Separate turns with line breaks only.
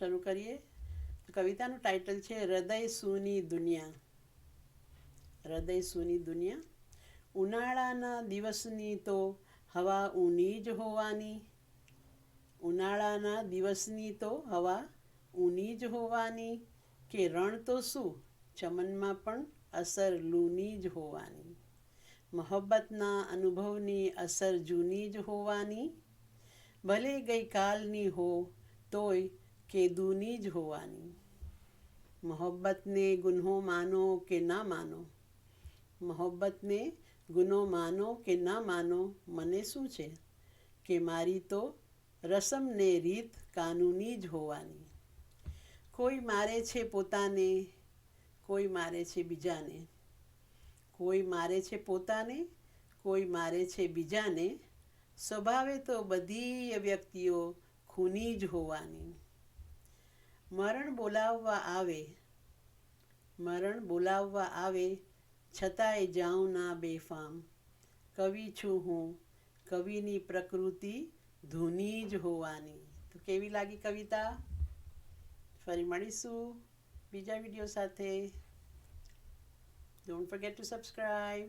શરૂ કરીએ. કવિતાનું ટાઇટલ છે, હૃદય સૂની દુનિયા. હૃદય સૂની દુનિયા. ઉનાળાના દિવસની તો હવા ઊની જ હોવાની. ઉનાળાના દિવસની તો હવા ઊની જ હોવાની. કે રણ તો શું? ચમનમાં પણ અસર લૂની જ હોવાની. મોહબ્બતના અનુભવની અસર જૂની જ હોવાની. ભલે ગઈકાલની હો, તોય કે દૂની જ હોવાની. મોહબ્બતને ગુન્હો માનો કે ના માનો? મોહબ્બતને ગુનો માનો કે ના માનો? મને શું છે? કે મારી તો રસમને રીત કાનૂની જ હોવાની. કોઈ મારે છે પોતાને, કોઈ મારે છે બીજાને. કોઈ મારે છે પોતાને, કોઈ મારે છે બીજાને. સ્વભાવે તો બધી વ્યક્તિઓ ખૂની જ હોવાની. મરણ બોલાવવા આવે. મરણ બોલાવવા આવે છતાંય જાઉં ના બેફામ. કવિ છું હું. કવિની પ્રકૃતિ ધૂની જ હોવાની. તો કેવી લાગી કવિતા? ફરી મળીશું બીજા વીડિયો સાથે. Don't forget to subscribe.